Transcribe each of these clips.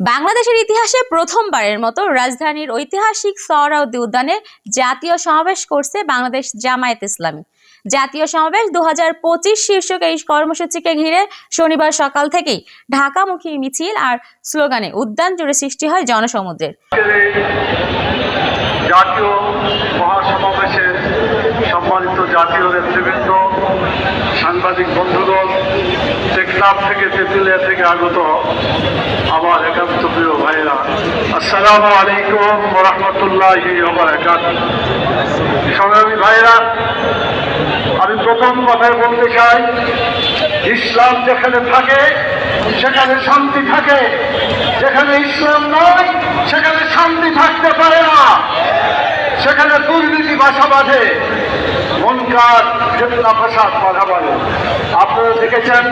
বাংলাদেশের ইতিহাসে প্রথমবারের মতো রাজধানীর ঐতিহাসিক সোহরাওয়ার্দী উদ্যানে জাতীয় সমাবেশ করছে বাংলাদেশ জামায়াত ইসলামী। জাতীয় সমাবেশ দু হাজার পঁচিশ শীর্ষক এই কর্মসূচিকে ঘিরে শনিবার সকাল থেকেই ঢাকামুখী মিছিল আর স্লোগানে উদ্যান জুড়ে সৃষ্টি হয় জনসমুদ্রের। জাতীয় মহাসমাবেশে সম্মানিত জাতীয় নেতৃবৃন্দ, সাংবাদিক বন্ধুগণ টেকনাফ থেকে তেঁতুলিয়া থেকে আগত আমার একান্ত প্রিয় ভাইরা আসসালামু আলাইকুম রহমতুল্লাহি সংগ্রামী ভাইরা আমি প্রথম কথায় বলতে চাই, ইসলাম যেখানে থাকে, সেখানে শান্তি থাকে। যেখানে ইসলাম নয় সেখানে শান্তি থাকতে পারে না। সেখানে দুর্নীতি বাসা বাঁধে। মনকার ফাসাদ বাধা বাঁধে। আপনারা দেখেছেন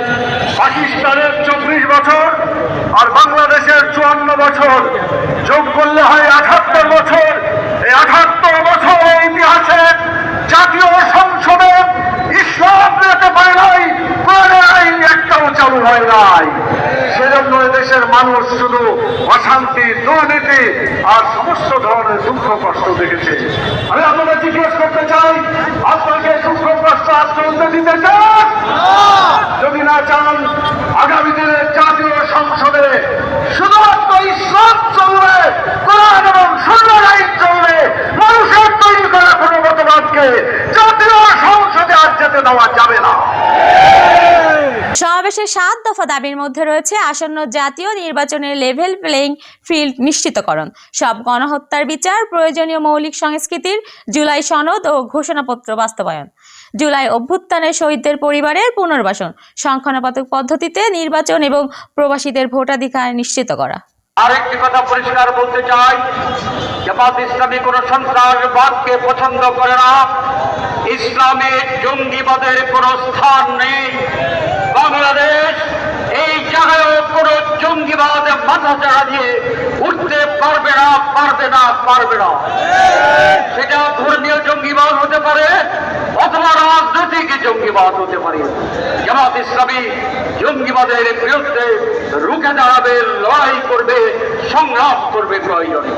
পাকিস্তানের চব্বিশ বছর আর বাংলাদেশের চুয়ান্ন বছর যোগ করলে হয় আঠাত্তর বছর এই আঠাত্তর বছরের ইতিহাসে জাতীয় সংসদে ইসলাম যেতে পারে নাই কোরআনের আইন একটাও চালু হয় নাই। সেজন্য দেশের মানুষ শুধু অশান্তি, দুর্নীতি আর সমস্ত ধরনের দুঃখ কষ্ট দেখেছে। আমি আপনাদের জিজ্ঞেস করতে চাই, আপনাকে দুঃখ কষ্ট চলতে দিতে চান? যদি না চান, আগামী দিনে জাতীয় সংসদে শুধুমাত্র ইসলাম চলবে, কোরআন এবং সুন্দর আইন চলবে, মানুষের তৈরি করা কোনো মতবাদকে জাতীয় সংসদে আর যেতে দেওয়া যাবে না। সমাবেশের সাত দফা দাবির মধ্যে রয়েছে আসন্ন জাতীয় নির্বাচনের লেভেল প্লেইং ফিল্ড নিশ্চিতকরণ। সব গণহত্যার বিচার, প্রয়োজনীয় মৌলিক সংস্কৃতির জুলাই সনদ ও ঘোষণাপত্র বাস্তবায়ন। জুলাই অভ্যুত্থানে শহীদদের পরিবারের পুনর্বাসন, সংখ্যানুপাতিক পদ্ধতিতে নির্বাচন এবং প্রবাসীদের ভোটাধিকার নিশ্চিত করা। আরেকটি কথা পরিষ্কার বলতে চাই, জামাত ইসলামী কোন সন্ত্রাসবাদকে পছন্দ করে না। ইসলামে জঙ্গিবাদের কোন স্থান নেই বাংলাদেশ এই জায়গায় কোন জঙ্গিবাদ মাথা চাড়া দিয়ে উঠতে পারবে না পারবে না পারবে না। সেটা ধর্মীয় জঙ্গিবাদ হতে পারে, অথবা রাজনৈতিক জঙ্গিবাদ হতে পারে। জামাত ইসলামী জঙ্গিবাদের বিরুদ্ধে রুখে দাঁড়াবে, লড়াই করবে, সংগ্রাম করবে প্রয়োজনে।